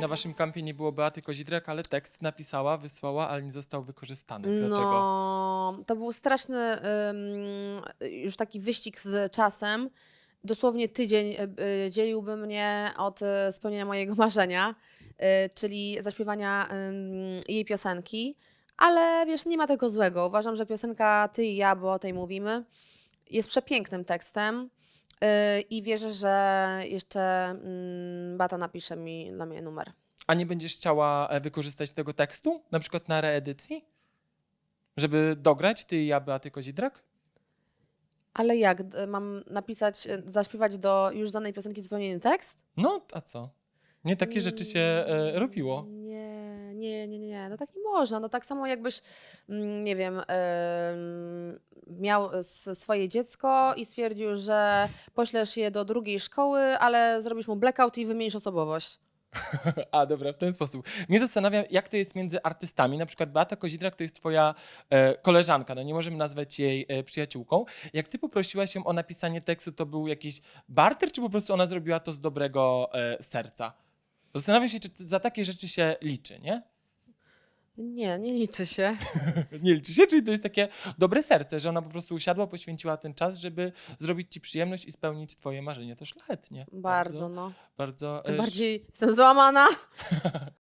na waszym kampie nie było Beaty Kozidrak, ale tekst napisała, wysłała, ale nie został wykorzystany. Dlaczego? No, to był straszny ym, już taki wyścig z czasem. Dosłownie tydzień y, y, dzieliłby mnie od y, spełnienia mojego marzenia, y, czyli zaśpiewania ym, jej piosenki. Ale wiesz, nie ma tego złego. Uważam, że piosenka Ty i ja, bo o tej mówimy, jest przepięknym tekstem. Y, I wierzę, że jeszcze mm, Bata napisze mi dla mnie numer. A nie będziesz chciała e, wykorzystać tego tekstu, na przykład na reedycji? Żeby dograć ty i ja, Beaty Kozidrak? Ale jak? Mam napisać, e, zaśpiewać do już znanej piosenki zupełnie inny tekst? No, a co? Nie takie rzeczy się e, robiło. Nie, nie, nie, nie. No tak nie można. No tak samo jakbyś, mm, nie wiem, em, miał s- swoje dziecko i stwierdził, że poślesz je do drugiej szkoły, ale zrobisz mu blackout i wymienisz osobowość. A, dobra, w ten sposób. Mnie zastanawia, jak to jest między artystami. Na przykład Beata Kozidrak to jest twoja e, koleżanka, no nie możemy nazwać jej e, przyjaciółką. Jak ty poprosiłaś ją o napisanie tekstu, to był jakiś barter, czy po prostu ona zrobiła to z dobrego e, serca? Zastanawiam się, czy za takie rzeczy się liczy, nie? Nie, nie liczy się. Nie liczy się, czyli to jest takie dobre serce, że ona po prostu usiadła, poświęciła ten czas, żeby zrobić ci przyjemność i spełnić twoje marzenie. To szlachetnie. Bardzo, no. Bardzo, Tym e, bardziej jestem złamana.